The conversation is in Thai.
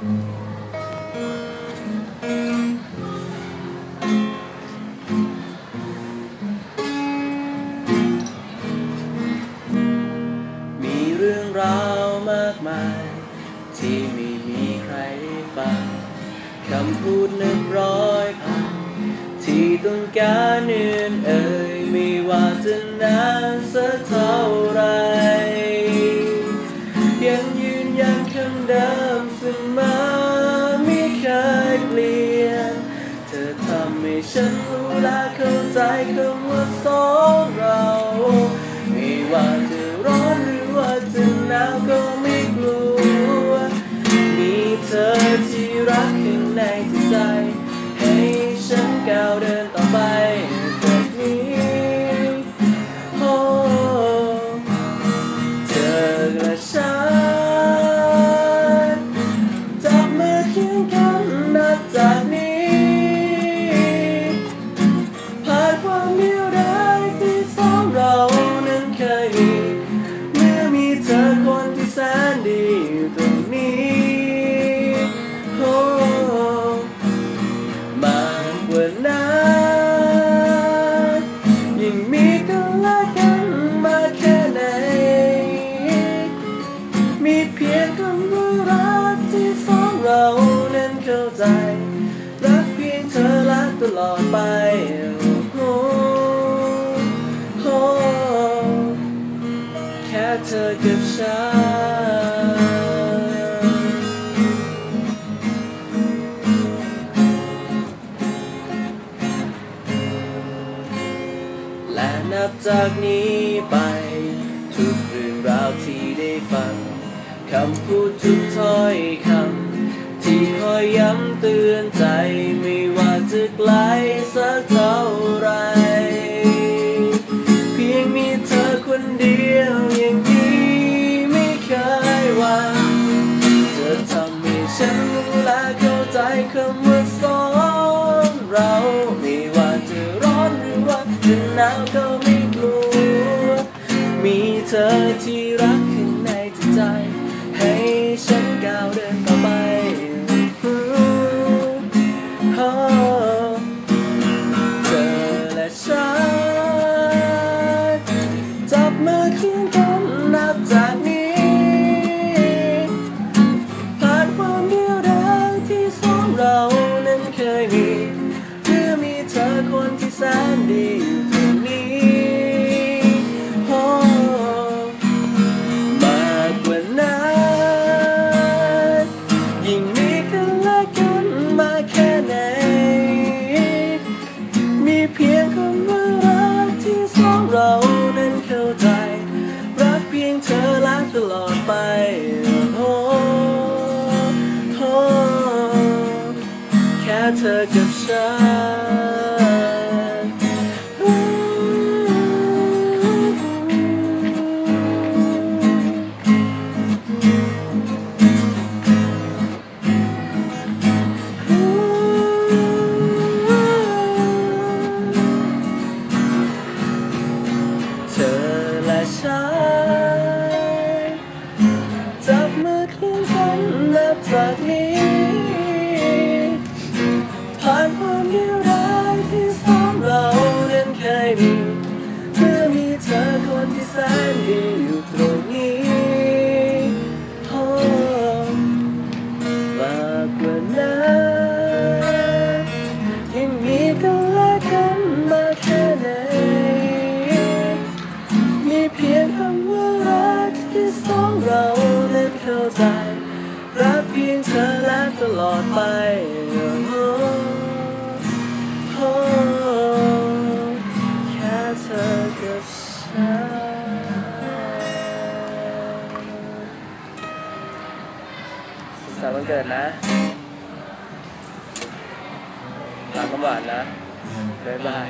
มีเรื่องราวมากมาย ที่ไม่มีใครฟังคำพูดนึกร้อยพันที่ต้องการเนื่นเอ่ยไม่ว่าจะนานสักเท่า ทำใลอดไปโอ้โอ้แค่เธอกับฉันและนับจากนี้ไป ทุกเรื่องราวที่ได้ฟังคำพูดทุกถ้อยคำที่คอยย้ำเตือนใจม่ว่าจะ ไกลสักเท่าไร เพียงมีเธอคนเดียวอย่างนี้ไม่เคยหวังเธอทำให้ฉันและเข้าใจคำว่าสองเราไม่ว่าจะร้อนหรือว่าจะหนาวก็ไม่กลัว มีเธอที่รัก แสนดีอยู่ตรงนี้โอ้มากกว่านั้นยิ่งมีกันและกันมาแค่ไหน มีเพียงคำว่ารักที่สองเรานั้นเข้าใจ รักเพียงเธอรักตลอดไปโอ้แค่เธอกับฉัน รักเพียงเธอและตลอดไปโอ้แค่เธอกับฉันสุขสันต์วันเกิดนะรักน้ำหวานนะบ๊ายบาย